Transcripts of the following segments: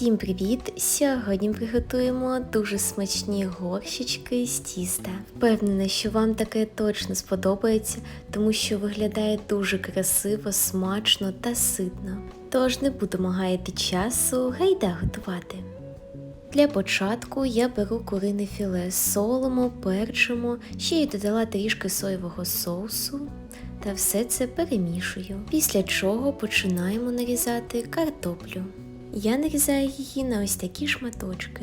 Всім привіт! Сьогодні приготуємо дуже смачні горщички з тіста. Впевнена, що вам таке точно сподобається, тому що виглядає дуже красиво, смачно та ситно. Тож не будемо гаяти часу, гайда готувати. Для початку я беру курине філе, солимо, перчимо, ще й додала трішки соєвого соусу та все це перемішую. Після чого починаємо нарізати картоплю. Я нарізаю її на ось такі шматочки.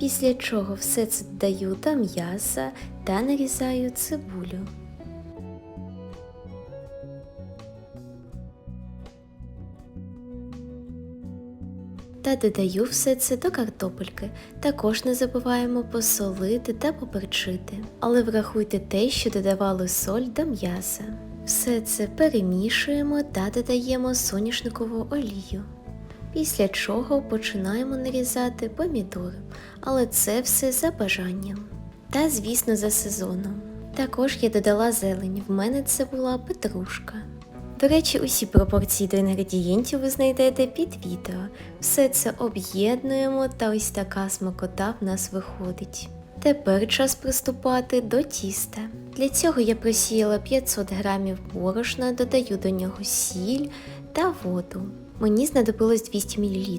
Після чого все це додаю до м'яса та нарізаю цибулю. Та додаю все це до картопельки. Також не забуваємо посолити та поперчити. Але врахуйте те, що додавали соль до м'яса. Все це перемішуємо та додаємо соняшникову олію. Після чого починаємо нарізати помідори, але це все за бажанням. Та, звісно, за сезоном. Також я додала зелень, в мене це була петрушка. До речі, усі пропорції до інгредієнтів ви знайдете під відео. Все це об'єднуємо та ось така смакота в нас виходить. Тепер час приступати до тіста. Для цього я просіяла 500 грамів борошна, додаю до нього сіль та воду. Мені знадобилось 200 мл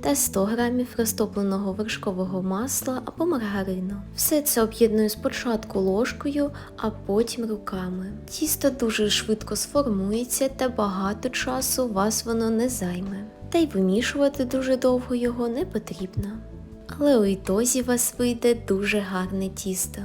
та 100 г розтопленого вершкового масла або маргарину. Все це об'єдную спочатку ложкою, а потім руками. Тісто дуже швидко сформується та багато часу вас воно не займе. Та й вимішувати дуже довго його не потрібно. Але у ітозі вас вийде дуже гарне тісто.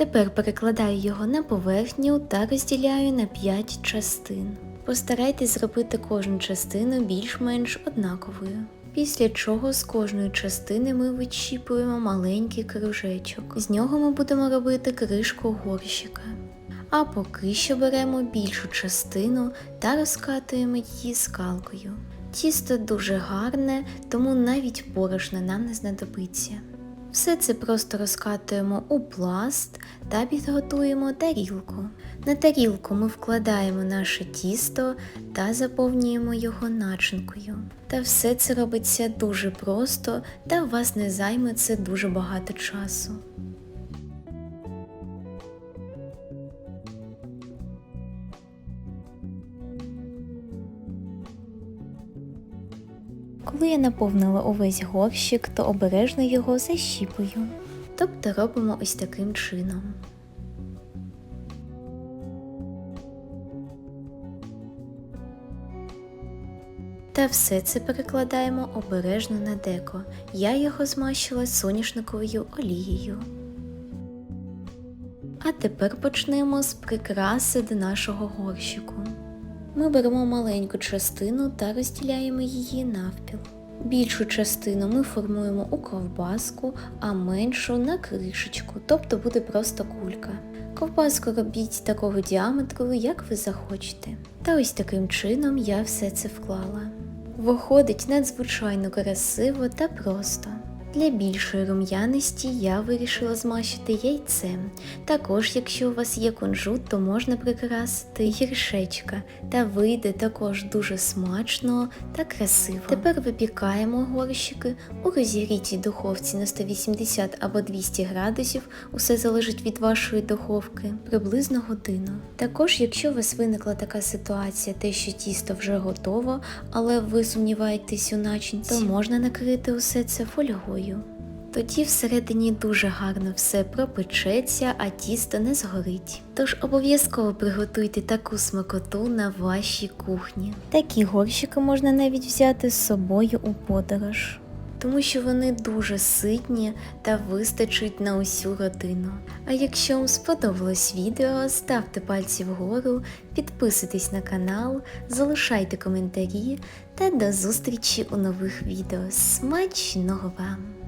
Тепер перекладаю його на поверхню та розділяю на 5 частин. Постарайтесь зробити кожну частину більш-менш однаковою. Після чого з кожної частини ми відщіпуємо маленький кружечок. З нього ми будемо робити кришку горщика. А поки що беремо більшу частину та розкатуємо її скалкою. Тісто дуже гарне, тому навіть борошна нам не знадобиться. Все це просто розкатуємо у пласт та підготуємо тарілку. На тарілку ми вкладаємо наше тісто та заповнюємо його начинкою. Та все це робиться дуже просто та у вас не займе це дуже багато часу. Коли я наповнила увесь горщик, то обережно його защіпую. Тобто робимо ось таким чином. Та все це перекладаємо обережно на деко. Я його змащила соняшниковою олією. А тепер почнемо з прикраси до нашого горщику. Ми беремо маленьку частину та розділяємо її навпіл. Більшу частину ми формуємо у ковбаску, а меншу на кришечку, тобто буде просто кулька. Ковбаску робіть такого діаметру, як ви захочете. Та ось таким чином я все це вклала. Виходить надзвичайно красиво та просто. Для більшої рум'яності я вирішила змащити яйцем. Також, якщо у вас є кунжут, то можна прикрасити гіршечка, та вийде також дуже смачно та красиво. Тепер випікаємо горщики у розігрітій духовці на 180 або 200 градусів, усе залежить від вашої духовки, приблизно годину. Також, якщо у вас виникла така ситуація, те, що тісто вже готово, але ви сумніваєтесь у начинці, то можна накрити усе це фольгою. Тоді всередині дуже гарно все пропечеться, а тісто не згорить. Тож обов'язково приготуйте таку смакоту на вашій кухні. Такі горщики можна навіть взяти з собою у подорож. Тому що вони дуже ситні та вистачить на усю родину. А якщо вам сподобалось відео, ставте пальці вгору, підписуйтесь на канал, залишайте коментарі та до зустрічі у нових відео. Смачного вам!